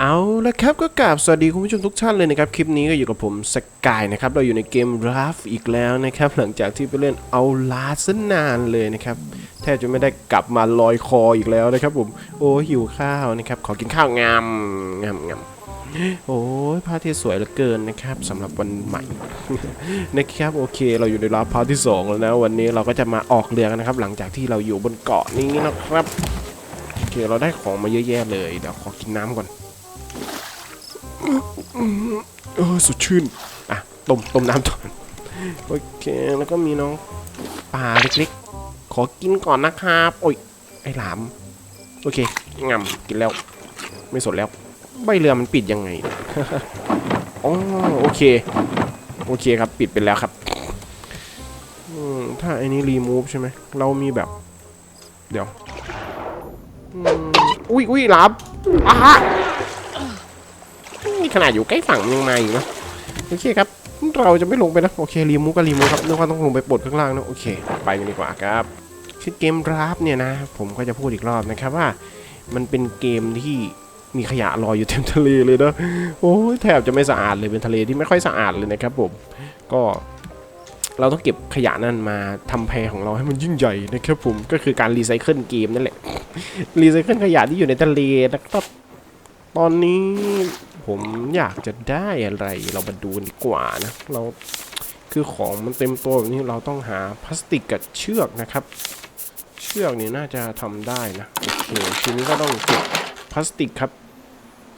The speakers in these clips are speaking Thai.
เอาละครับก็กราบสวัสดีคุณผู้ชมทุกท่านเลยนะครับ คลิปนี้ก็อยู่กับผมสกายนะครับ เราอยู่ในเกมราฟอีกแล้วนะครับ หลังจากที่ไปเล่นเอาลาสนานเลยนะครับ แทบจะไม่ได้กลับมาลอยคออีกแล้วนะครับผม โอ้หิวข้าวนะครับ ขอกินข้าวงามงามงามโอ้ยพระอาที่สวยเหลือเกินนะครับสำหรับวันใหม่นะครับโอเคเราอยู่ในราฟพาร์ทที่สองแล้วนะวันนี้เราก็จะมาออกเรือกันนะครับ หลังจากที่เราอยู่บนเกาะนี้นะครับโอเคเราได้ของมาเยอะแยะเลยเดี๋ยวขอกินน้ำก่อน เออสดชื่น อะ ต้ม ต้มน้ำก่อนโอเค แล้วก็มีน้องปลาเล็กๆ ขอกินก่อนนะครับ โอ้ย ไอ้หลาม โอเคงำกินแล้ว ไม่สดแล้ว ใบเรือมันปิดยังไงอ๋อโอเค โอเคครับ ปิดไปแล้วครับ ถ้าไอ้นี้รีมูฟใช่ไหม เรามีแบบ เดี๋ยว อุ้ยอุ้ยหลามอะ นี่ขนาดอยู่ใกล้ฝั่งมันยังมาอยู่นะโอเคครับเราจะไม่ลงไปนะโอเครีมูก็รีมูครับนึกว่าต้องลงไปปลดข้างล่างนะโอเค ไปกันดีกว่าครับคือเกมราฟเนี่ยนะผมก็จะพูดอีกรอบนะครับว่า มันเป็นเกมที่มีขยะลอยอยู่เต็มทะเลเลยนะโอ้แทบจะไม่สะอาดเลยเป็นทะเลที่ไม่ค่อยสะอาดเลยนะครับผมก็เราต้องเก็บขยะนั่นมาทำแพรของเราให้มันยิ่งใหญ่นะครับผมก็คือการรีไซเคิลเกมนั่นแหละรีไซเคิลขยะที่อยู่ในทะเลนะครับตอนนี้ ผมอยากจะได้อะไรเรามาดูกันดีกว่านะเราคือของมันเต็มตัวแบบนี้เราต้องหาพลาสติกกับเชือกนะครับ เชือกนี่น่าจะทำได้นะโอเคทีนี้ก็ต้องเก็บพลาสติกครับ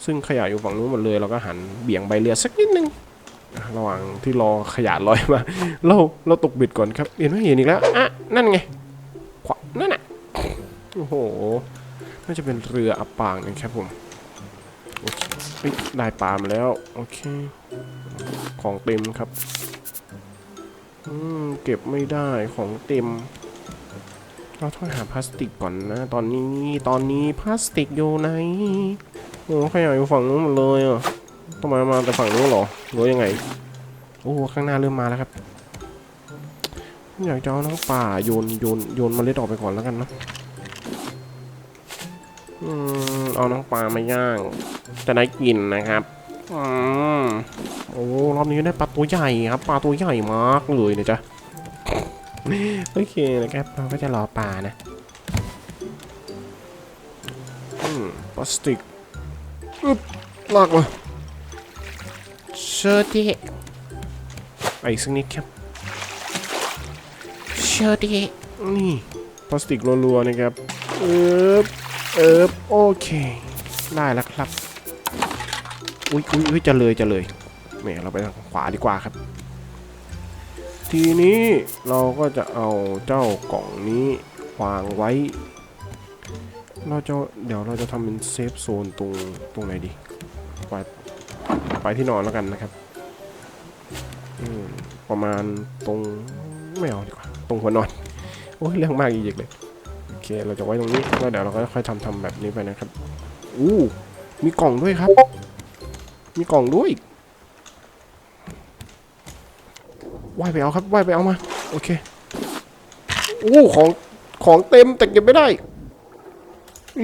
ซึ่งขยะอยู่ฝั่งนู้นหมดเลย เราก็หันเบี่ยงใบเรือสักนิดนึงระหว่างที่รอขยะลอยมา เราเราตกบ็ดก่อนครับเห็นไหมเห็นอีกแล้วอะนั่นไงขวานั่นน่ะโอ้โหน่าจะเป็นเรืออับปางนะครับผม เฮ้ยได้ปลามาแล้ว โอเค ของเต็มครับ อืม เก็บไม่ได้ของเต็ม เราต้องหาพลาสติกก่อนนะ ตอนนี้ตอนนี้พลาสติกอยู่ไหนโอ้ขยะอยู่ฝั่งนู้นหมดเลยอะทำไมมาแต่ฝั่งนู้นหรอหรือยังไง โอ้ข้างหน้าเริ่มมาแล้วครับอยากจะเอาน้องป่าโยนโยนโยนเมล็ดออกไปก่อนแล้วกันนะอืม เอาน้องปลามาย่าง จะได้กินนะครับอืมโอ้รอบนี้ได้ปลาตัวใหญ่ครับปลาตัวใหญ่มากเลยนะจ๊ะโอเคนะครับเราก็จะรอปลานะอืมพลาสติกอึ๊บลากมาเชิญดิไปอีกสักนิดครับเชิญดินี่พลาสติกรัวๆนะครับอึ๊บ เอิบโอเค ได้แล้วครับอุ้ยอุ้ยอุ้ยจะเลยจะเลยแหมเราไปทางขวาดีกว่าครับ ทีนี้เราก็จะเอาเจ้ากล่องนี้วางไว้ เราจะเดี๋ยวเราจะทำเป็นเซฟโซนตรงตรงไหนดีไปไปที่นอนแล้วกันนะครับประมาณตรงไม่เอาดีกว่า ตรงหัวนอน โอ้ยเรื่องมากอีกเลย เคเราจะไว้ตรงนี้แล้วเดี๋ยวเราก็ค่อยทำทำแบบนี้ไปนะครับอู้มีกล่องด้วยครับ มีกล่องด้วยว่ายไปเอาครับว่ายไปเอามา โอเคอู้ของของเต็มแต่เก็บไม่ได้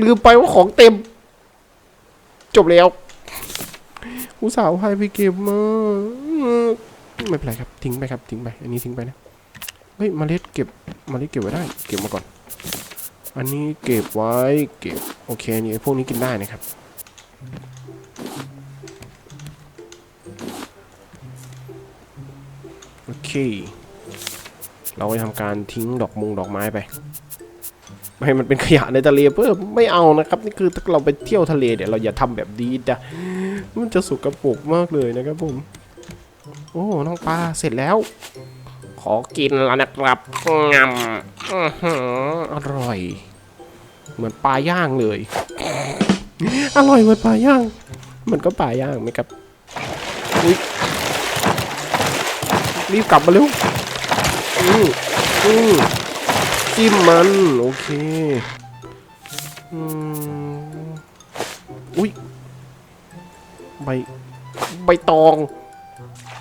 ลืมไปว่าของเต็ม จบแล้วอุตส่าห์เอาให้ไปเก็บมาไม่เป็นไรครับ ทิ้งไปครับ ทิ้งไป อันนี้ทิ้งไปนะ เฮ้ยเมล็ดเก็บเมล็ดเก็บไว้ได้ เก็บมาก่อน อันนี้เก็บไว้เก็บโอเคนี่ไอ้พวกนี้กินได้นะครับ โอเค เราก็จะทำการทิ้งดอกมงดอกไม้ไปไม่ให้มันเป็นขยะในทะเลเพื่อไม่เอานะครับ นี่คือถ้าเราไปเที่ยวทะเลเดี๋ยวเราอย่าทำแบบนี้นะมันจะสุกกระปรกมากเลยนะครับผม โอ้ น้องปลาเสร็จแล้ว อกินแล้วนะครับงำอื้อร่อย เหมือนปลาย่างเลย อร่อยเหมือนปลาย่าง มันก็ปลาย่างไหมครับอุ๊ยรีบกลับมาเร็วอืออือจิ้มมัน โอเคอืมอุ้ยใบใบตอง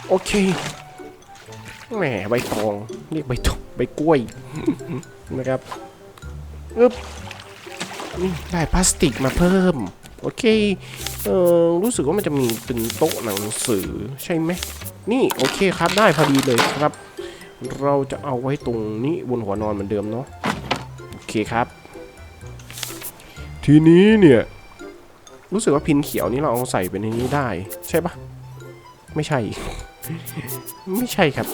โอเค แหมใบตองเรียกใบตองใบกล้วยนะครับอึ๊บได้พลาสติกมาเพิ่ม โอเคเออรู้สึกว่ามันจะมีเป็นโต๊ะหนังสือใช่ไหมนี่โอเคครับได้พอดีเลยครับ เราจะเอาไว้ตรงนี้บนหัวนอนเหมือนเดิมเนาะโอเคครับ ทีนี้เนี่ย รู้สึกว่าพินเขียวนี้เราเอาใส่ไปในนี้ได้ ใช่ปะไม่ใช่ ไม่ใช่ครับ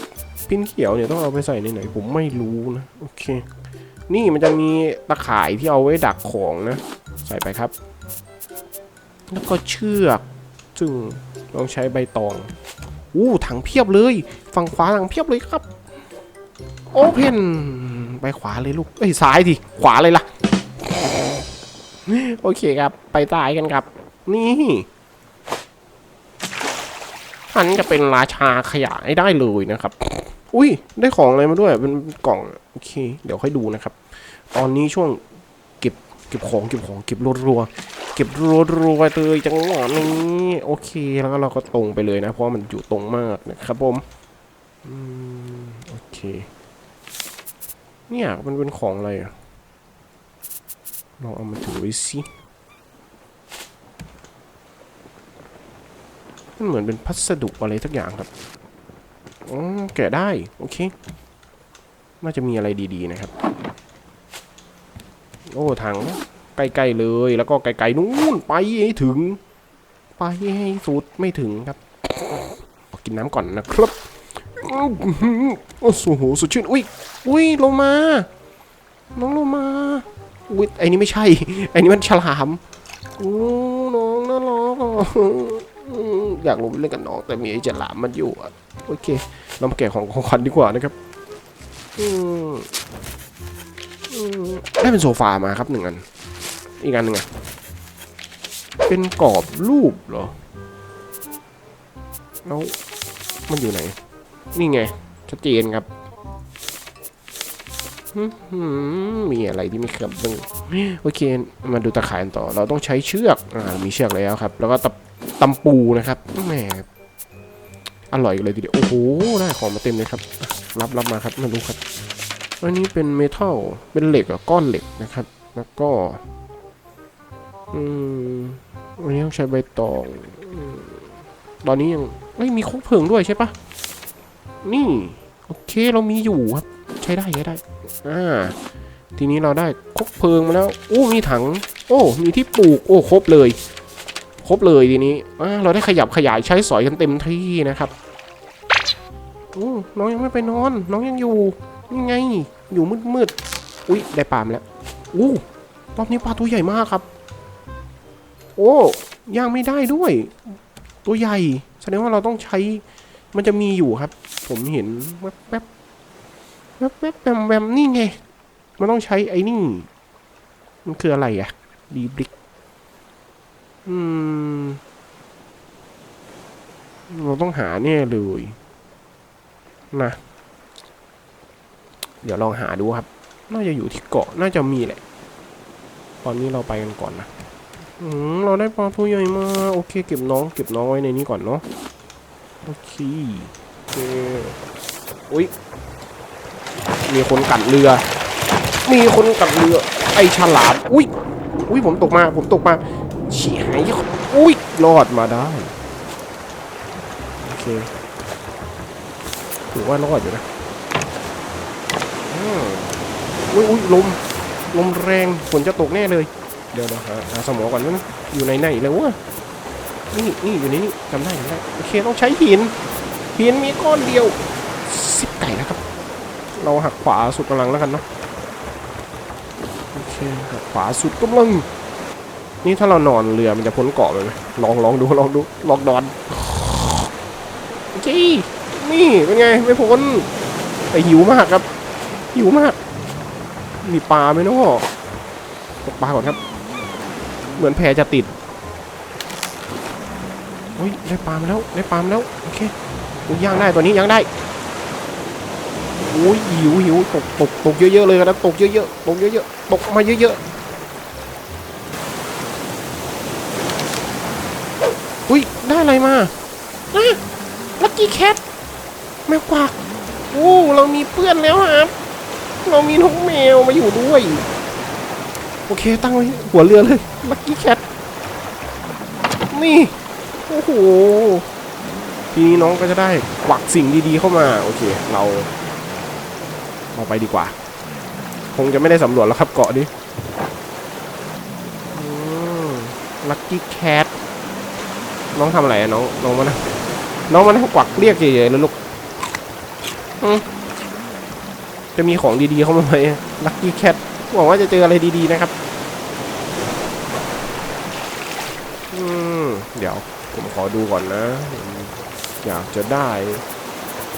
พินเขียวเนี่ยต้องเอาไปใส่ในไหนผมไม่รู้นะโอเค นี่มันจะมีตะข่ายที่เอาไว้ดักของนะ ใส่ไปครับ แล้วก็เชือกซึ่งต้องใช้ใบตองอู้ถังเพียบเลยฝั่งขวาถังเพียบเลยครับโอเพนไปขวาเลยลูกเอ้ยซ้ายดิขวาเลยล่ะโอเคครับ ไปซ้ายกันครับ นี่ฉันจะเป็นราชาขยายได้เลยนะครับ อุ้ย ได้ของอะไรมาด้วยเป็นกล่องโอเค เดี๋ยวค่อยดูนะครับ ตอนนี้ช่วงเก็บเก็บของเก็บของเก็บรัวๆเก็บรัวๆเลยจังหวะนี้โอเคแล้วก็เราก็ตรงไปเลยนะ เพราะมันอยู่ตรงมากนะครับผมอืมโอเค เนี่ยมันเป็นของอะไรอะลองเอามาถือไว้สิมันเหมือนเป็นพัสดุอะไรสักอย่างครับ อ๋อแกะได้ โอเค น่าจะมีอะไรดีๆนะครับ โอ้ทางใกล้ๆเลยแล้วก็ไกลๆนู้นไปให้ถึง ไปให้สุดไม่ถึงครับขอกินน้ำก่อนนะครับโอ้โหสุดชื่นอุ้ยอุ้ยลงมาน้องลงมาอุ้ยไอ้นี่ไม่ใช่ไอ้นี่มันฉลามโอ้น้องน่ารักอยากลงเล่นกับน้องแต่มีไอ้ฉลามมันอยู่อะ โอเค เรามาแกะของของขวัญดีกว่านะครับอืมอืมได้เป็นโซฟามาครับหนึ่งอัน อีกอันหนึ่งอะเป็นกรอบรูปเหรอ แล้วมันอยู่ไหน นี่ไง ชัดเจนครับ มีอะไรที่ไม่เครับบ้างโอเค มาดูตะข่ายกันต่อ เราต้องใช้เชือก อ่า มีเชือกแล้วครับ แล้วก็ตะตำปูนะครับ แหม อร่อยเลยทีเดียวโอ้โหได้ของมาเต็มเลยครับ รับรับมาครับมาดูครับอันนี้เป็นเมทัลเป็นเหล็กอะก้อนเหล็กนะครับ แล้วก็อืมอันนี้ต้องใช้ใบตองอตอนนี้ยังไม่มีคุกเพลิงด้วยใช่ปะนี่ โอเคเรามีอยู่ครับ ใช้ได้ใช้ได้อ่าทีนี้เราได้คบเพลิงมาแล้วโอ้มีถัง โอ้มีที่ปลูก โอ้ครบเลย รบเลยทีนี้เราได้ขยับขยายใช้สอยกันเต็มที่นะครับน้องยังไม่ไปนอน น้องยังอยู่นี่ไง อยู่มืดมืดๆอุ้ยได้ปลามาแล้วอู้รอบนี้ปลาตัวใหญ่มากครับ โอ้ย่างไม่ได้ด้วย ตัวใหญ่ แสดงว่าเราต้องใช้ มันจะมีอยู่ครับ ผมเห็นแวบแวบแวบแวบแวมแวมนี่ไง มันต้องใช้ไอ้นี่ มันคืออะไรอะดีบลิก อืม เราต้องหาแน่เลยนะเดี๋ยวลองหาดูครับ น่าจะอยู่ที่เกาะ น่าจะมีแหละ ตอนนี้เราไปกันก่อนนะอืมเราได้ปลาตัวใหญ่มา โอเค เก็บน้อง เก็บน้องไว้ในนี้ก่อนเนาะ โอเคโอเคอุ้ย มีคนกัดเรือ มีคนกัดเรือ ไอฉลาม อุ้ย อุ้ยผมตกมา ผมตกมา เฉียหายอุ้ยรอดมาได้ โอเคถือว่ารอดอยู่นะอุ้ยอุ้ยลม ลมแรงฝนจะตกแน่เลย เดี๋ยวเดี๋ยวหาหาสมอก่อนนะอยู่ในไหนเลยวะนี่นี่อยู่ในนี่จำได้จำได้โอเคต้องใช้หินหินมีก้อนเดียวสิบไก่นะครับ เราหักขวาสุดกำลังแล้วกันเนาะโอเคหักขวาสุดกำลัง นี่ถ้าเรานอนเรือมันจะพ้นเกาะไปไหมลองลองดูลองดูลองนอนโอเคนี่เป็นไงไม่พ้นแต่หิวมากครับ หิวมาก มีปลาไหมเนาะตกปลาก่อนครับ เหมือนแพจะติดโอ้ยได้ปลาแล้วได้ปลาแล้วโอเคอ้ยย่างได้ตัวนี้ย่างได้โอ้ยหิวหิวตกตกตกเยอะๆเลยนะตกเยอะๆตกเยอะๆตกมาเยอะๆ ได้อะไรมาอะลักกี้แคทแมวกวักโอ้เรามีเพื่อนแล้วครับ เรามีน้องแมวมาอยู่ด้วย โอเคตั้งไว้หัวเรือเลยลักกี้แคทนี่ โอ้โห ทีนี้น้องก็จะได้กวักสิ่งดีๆเข้ามา โอเค เราเราไปดีกว่า คงจะไม่ได้สำรวจแล้วครับเกาะนี้ลัคกี้แคท น้องทำอะไรอะน้องน้องมานะน้องมานั่งกวักเรียกเฉยๆแล้วลูกจะมีของดีๆเข้ามาไหมลัคกี้แคทหวังว่าจะเจออะไรดีๆนะครับอืมเดี๋ยวผมขอดูก่อนนะ อยากจะได้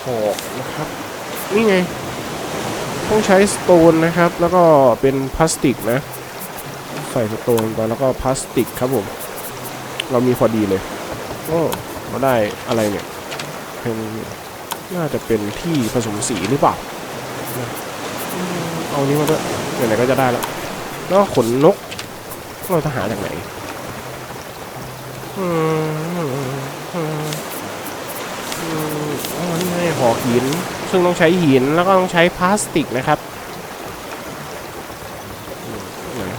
หอกนะครับ นี่ไง ต้องใช้สโตนนะครับ แล้วก็เป็นพลาสติกนะ ใส่สโตนไปแล้วก็พลาสติกครับผม เรามีพอดีเลย โอ้มาได้อะไรเนี่ยเป็นน่าจะเป็นที่ผสมสีหรือเปล่านะอืมเอานี้มาด้วยไหนๆก็จะได้แล้ว แล้วก็ขนนกเราจะหาจากไหนอืมอืมอืมอ๋อนี่ไงหอหิน ซึ่งต้องใช้หินแล้วก็ต้องใช้พลาสติกนะครับ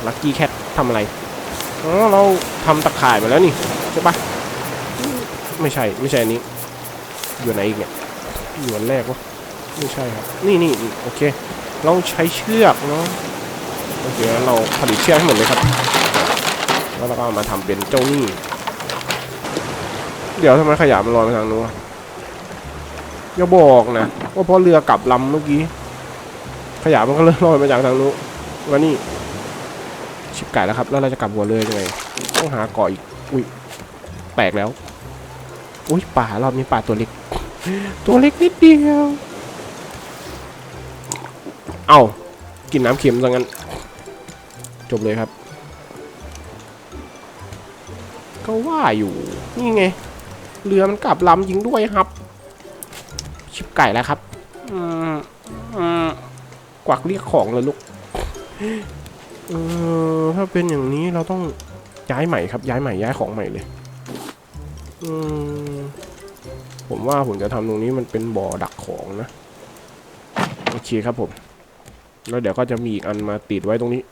ลัคกี้แคททำอะไร อ๋อ เราทำตะข่ายมาแล้วนี่ ใช่ปะ ไม่ใช่ ไม่ใช่อันนี้ อยู่ไหนอีกเนี่ย อยู่อันแรกวะ ไม่ใช่ครับ นี่นี่โอเค เราใช้เชือกเนาะ โอเคเราผลิตเชือกให้หมดเลยครับ แล้วเราก็มาทำเป็นเจ้านี่ เดี๋ยวทำไมขยะมันลอยไปทางนู้นวะอย่าบอกนะว่าเพราะเรือกลับลำเมื่อกี้ ขยะมันก็เลยลอยมาจากทางนู้นแล้วนี่ชิบไก่แล้วครับ แล้วเราจะกลับหัวเรือยังไง ต้องหาเกาะอีก อุ้ย แปลกแล้ว อุ้ยป่ารอบนี้ป่าตัวเล็ก ตัวเล็กนิดเดียว เอ้ากินน้ำเค็มซะงั้น จบเลยครับ ก็ว่าอยู่ นี่ไง เรือมันกลับลำยิงด้วยครับ ชิบไก่แล้วครับ อืมอืมกวักเรียกของเลยลูก เออถ้าเป็นอย่างนี้เราต้องย้ายใหม่ครับ ย้ายใหม่ย้ายของใหม่เลย ผมว่าผมจะทำตรงนี้มันเป็นบ่อดักของนะ โอเคครับผม แล้วเดี๋ยวก็จะมีอีกอันมาติดไว้ตรงนี้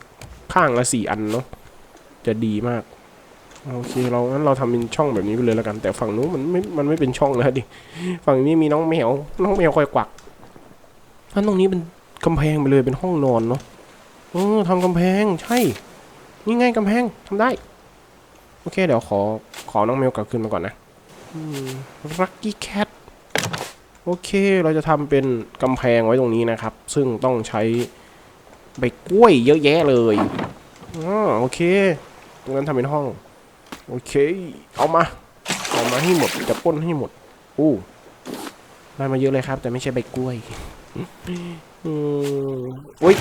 ข้างละสี่อันเนาะจะดีมาก โอเคเรางั้นเราทำเป็นช่องแบบนี้ไปเลยแล้วกัน แต่ฝั่งนู้นมันไม่มันไม่เป็นช่องแล้วดิฝั่งนี้มีน้องแมวน้องแมวคอยกวักท่านตรงนี้เป็นกำแพงไปเลยเป็นห้องนอนเนาะเออทำกำแพงใช่นี่ไงกำแพงทำได้ โอเค เดี๋ยวขอขอน้องแมวกลับคืนมาก่อนนะ รักกี้แคทโอเค เราจะทำเป็นกำแพงไว้ตรงนี้นะครับ ซึ่งต้องใช้ใบกล้วยเยอะแยะเลยอ๋อโอเค ตรงนั้นทำเป็นห้อง โอเค เอามา เอามาให้หมด จะป้นให้หมด อู้ได้มาเยอะเลยครับ แต่ไม่ใช่ใบกล้วยอืมอุ้ย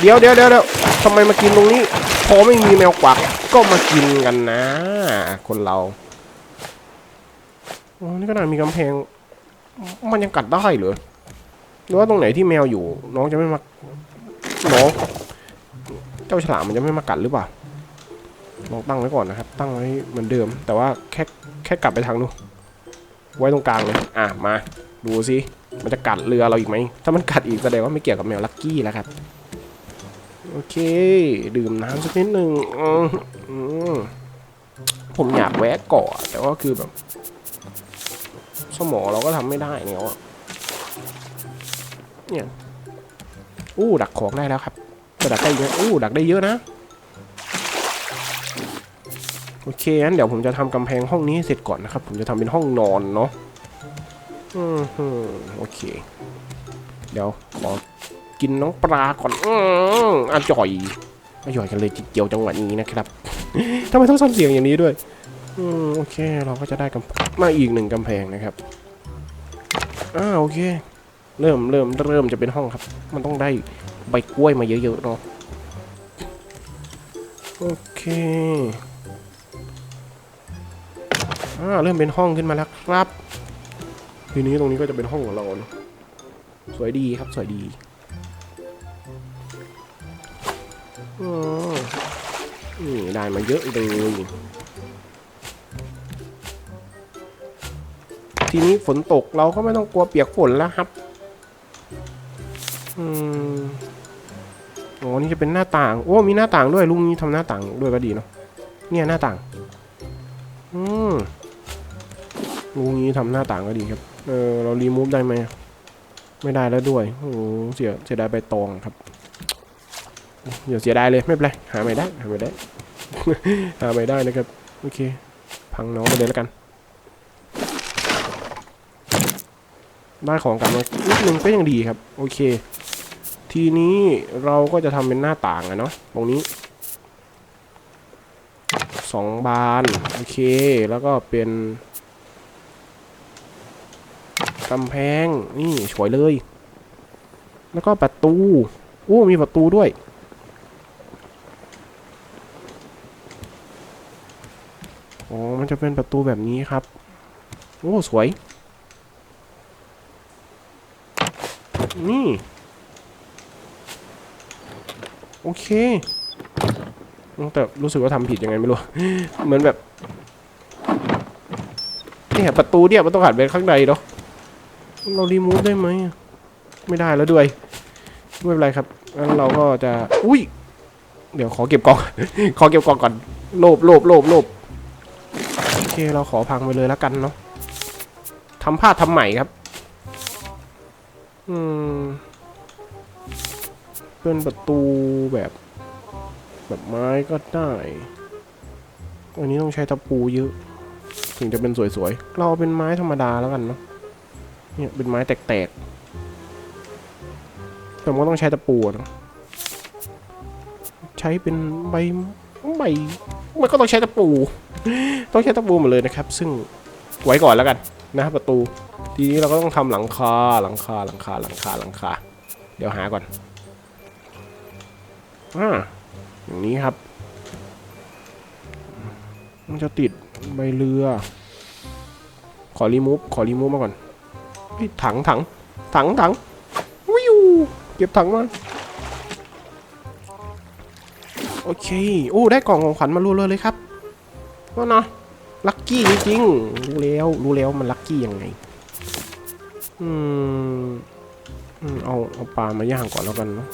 เดี๋ยวเดี๋ยวเดี๋ยวเดี๋ยวทำไมมากินตรงนี้ พอไม่มีแมวกวัก ก็มากินกันนะ คนเรา นี่ขนาดมีกำแพง มันยังกัดได้เหรอหรือว่าตรงไหนที่แมวอยู่ น้องจะไม่มาน้องเจ้าฉลามมันจะไม่มากัดหรือเปล่าลองตั้งไว้ก่อนนะครับ ตั้งไว้เหมือนเดิม แต่ว่าแค่แค่กลับไปทางนู้นไว้ตรงกลางเลยอะมาดูสิมันจะกัดเรือเราอีกไหมถ้ามันกัดอีกแสดงว่าไม่เกี่ยวกับแมวลักกี้แล้วครับโอเค ดื่มน้ำสักนิดหนึ่งผมอยากแวะเกาะแต่ว่าคือแบบ สมองเราก็ทำไม่ได้เนี่ยอะเนี่ยอู้ดักของได้แล้วครับจะดักได้เยอะอู้ดักได้เยอะนะโอเคงั้นเดี๋ยวผมจะทำกำแพงห้องนี้ให้เสร็จก่อนนะครับ ผมจะทำเป็นห้องนอนเนาะอืมฮึโอเค เดี๋ยวขอกินน้องปลาก่อนอืมอร่อยอร่อยกันเลยจิเจียวจังหวะนี้นะครับทำไมต้องทำเสียงอย่างนี้ด้วย อืมโอเคเราก็จะได้กำมาอีกหนึ่งกำแพงนะครับอ่าโอเค เริ่มเริ่มเริ่มจะเป็นห้องครับ มันต้องได้ใบกล้วยมาเยอะๆเนาะโอเคอ่าเริ่มเป็นห้องขึ้นมาแล้วครับ ทีนี้ตรงนี้ก็จะเป็นห้องของเราเนอะสวยดีครับสวยดีอ๋อนี่ได้มาเยอะเลย ทีนี้ฝนตกเราก็ไม่ต้องกลัวเปียกฝนแล้วครับ อืมอ๋อนี่จะเป็นหน้าต่าง โอ้ มีหน้าต่างด้วยลุงนี้ทำหน้าต่างด้วยก็ดีเนาะ เนี่ยหน้าต่าง อืมมรูงี้ทำหน้าต่างก็ดีครับ เออ เรารีมูฟได้ไหม ไม่ได้แล้วด้วย โอ้เสีย เสียดายใบตองครับอย่าเสียดายเลยไม่เป็นไร หาไม่ได้ หาไม่ได้ หาไม่ได้นะครับ โอเค พังน้องไปเลยแล้วกัน ได้ของกลับมานิดนึงก็ยังดีครับ โอเค ทีนี้เราก็จะทำเป็นหน้าต่างอะเนาะตรงนี้สองบานโอเค แล้วก็เป็นกำแพงนี่สวยเลย แล้วก็ประตูโอ้มีประตูด้วยอ๋อมันจะเป็นประตูแบบนี้ครับ โอ้ สวย นี่โอเค แต่รู้สึกว่าทำผิดยังไงไม่รู้ เหมือนแบบเนี่ยประตูเนี่ยมันต้องหันไปข้างในเนาะเรารีมูฟได้ไหมไม่ได้แล้วด้วย ไม่เป็นไรครับงั้นเราก็จะ อุ้ย เดี๋ยวขอเก็บกล่อง ขอเก็บกล่องก่อน โลบโลบโลบโลบโอเค เราขอพังไปเลยแล้วกันเนาะทำพลาดทำใหม่ครับ อืม เป็นประตูแบบ แบบไม้ก็ได้อันนี้ต้องใช้ตะปูเยอะ ถึงจะเป็นสวยๆ เราเป็นไม้ธรรมดาแล้วกันเนาะ เนี่ยเป็นไม้แตกๆ แต่ก็ต้องใช้ตะปูนะใช้เป็นใบใบ มันก็ต้องใช้ตะปู ต้องใช้ตะปูหมดเลยนะครับ ซึ่งไว้ก่อนแล้วกัน นะประตู ทีนี้เราก็ต้องทำหลังคาหลังคาหลังคาหลังคาหลังคา เดี๋ยวหาก่อนอ่าอย่างนี้ครับ มันจะติดใบเรือ ขอรีมูฟขอรีมูฟมาก่อนถังถังถังถังวิวเก็บถังมาโอเค โอ้ ได้กล่องของขวัญมารัวเลยครับว่านะ ลัคกี้จริงๆรู้แล้ว รู้แล้วมันลัคกี้ยังไง อืมเอาเอาปลามาย่างก่อนแล้วกันเนาะ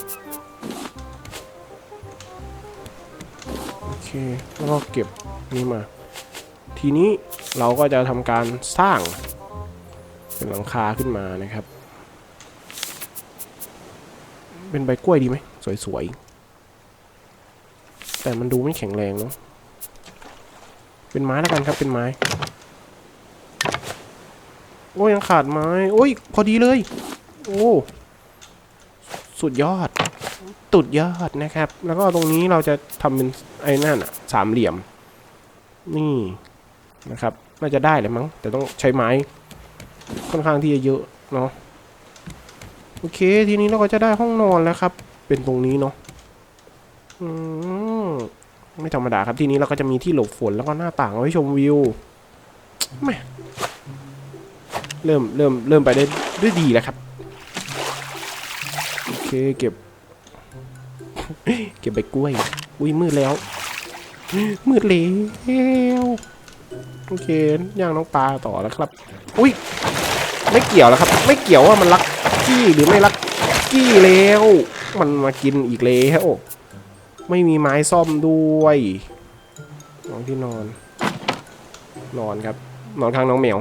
โอเค แล้วก็เก็บนี่มา ทีนี้เราก็จะทำการสร้างเป็นหลังคาขึ้นมานะครับ เป็นใบกล้วยดีไหมสวยๆ แต่มันดูไม่แข็งแรงเนาะ เป็นไม้แล้วกันครับเป็นไม้ โอ้ยยังขาดไม้โอ้ยพอดีเลย โอ้สุดยอด ตุดยอดนะครับ แล้วก็ตรงนี้เราจะทำเป็นไอ้นั่นอะสามเหลี่ยม นี่นะครับ น่าจะได้เลยมั้ง แต่ต้องใช้ไม้ ค่อนข้างที่จะเยอะเนาะโอเค ทีนี้เราก็จะได้ห้องนอนแล้วครับ เป็นตรงนี้เนาะอืม ไม่ธรรมดาครับที่นี้เราก็จะมีที่หลบฝนแล้วก็หน้าต่างเอาไว้ชมวิวแม่เริ่มเริ่มเริ่มไปได้ด้วยดีแล้วครับโอเคเก็บ เก็บใบกล้วย อุ้ยมืดแล้ว มืดแล้วโอเคย่างน้องปลาต่อแล้วครับ อุ้ยไม่เกี่ยวแล้วครับ ไม่เกี่ยวว่ามันรักกี้หรือไม่รักกี้แล้ว มันมากินอีกแล้ว ไม่มีไม้ซ่อมด้วยน้องที่นอน นอนครับ นอนข้างน้องแมว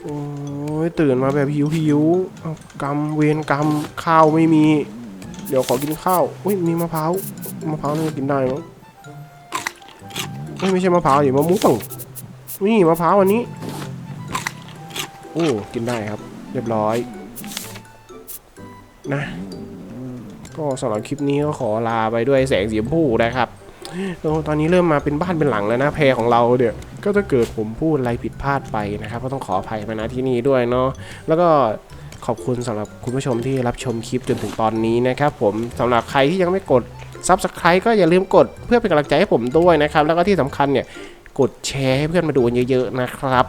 โอ้ยตื่นมาแบบหิวหิวๆเอากำเวรกรรมข้าวไม่มี เดี๋ยวขอกินข้าวอุ้ยมีมะพร้าว มะพร้าวนี่กินได้มั้งเอ้ยไม่ใช่มะพร้าวอย่มะม่วงนี่มะพร้าวอันนี้ โอ้ กินได้ครับ เรียบร้อย นะ ก็สำหรับคลิปนี้ก็ขอลาไปด้วยแสงสีชมพูนะครับโอ้ตอนนี้เริ่มมาเป็นบ้านเป็นหลังแล้วนะแพรของเราเนี่ยก็ถ้าเกิดผมพูดอะไรผิดพลาดไปนะครับ ก็ต้องขออภัยมาณที่นี้ด้วยเนาะแล้วก็ขอบคุณสำหรับคุณผู้ชมที่รับชมคลิปจนถึงตอนนี้นะครับผมสำหรับใครที่ยังไม่กด Subscribe ก็อย่าลืมกดเพื่อเป็นกำลังใจให้ผมด้วยนะครับ แล้วก็ที่สำคัญเนี่ยกดแชร์ให้เพื่อนมาดูเยอะๆนะครับ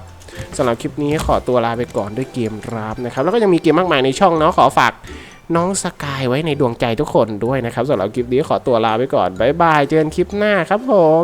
สำหรับคลิปนี้ขอตัวลาไปก่อนด้วยเกมรับนะครับ แล้วก็ยังมีเกมมากมายในช่องเนาะขอฝาก น้องสกายไว้ในดวงใจทุกคนด้วยนะครับสำหรับคลิปนี้ขอตัวลาไปก่อนบ๊ายบายเจอกันคลิปหน้าครับผม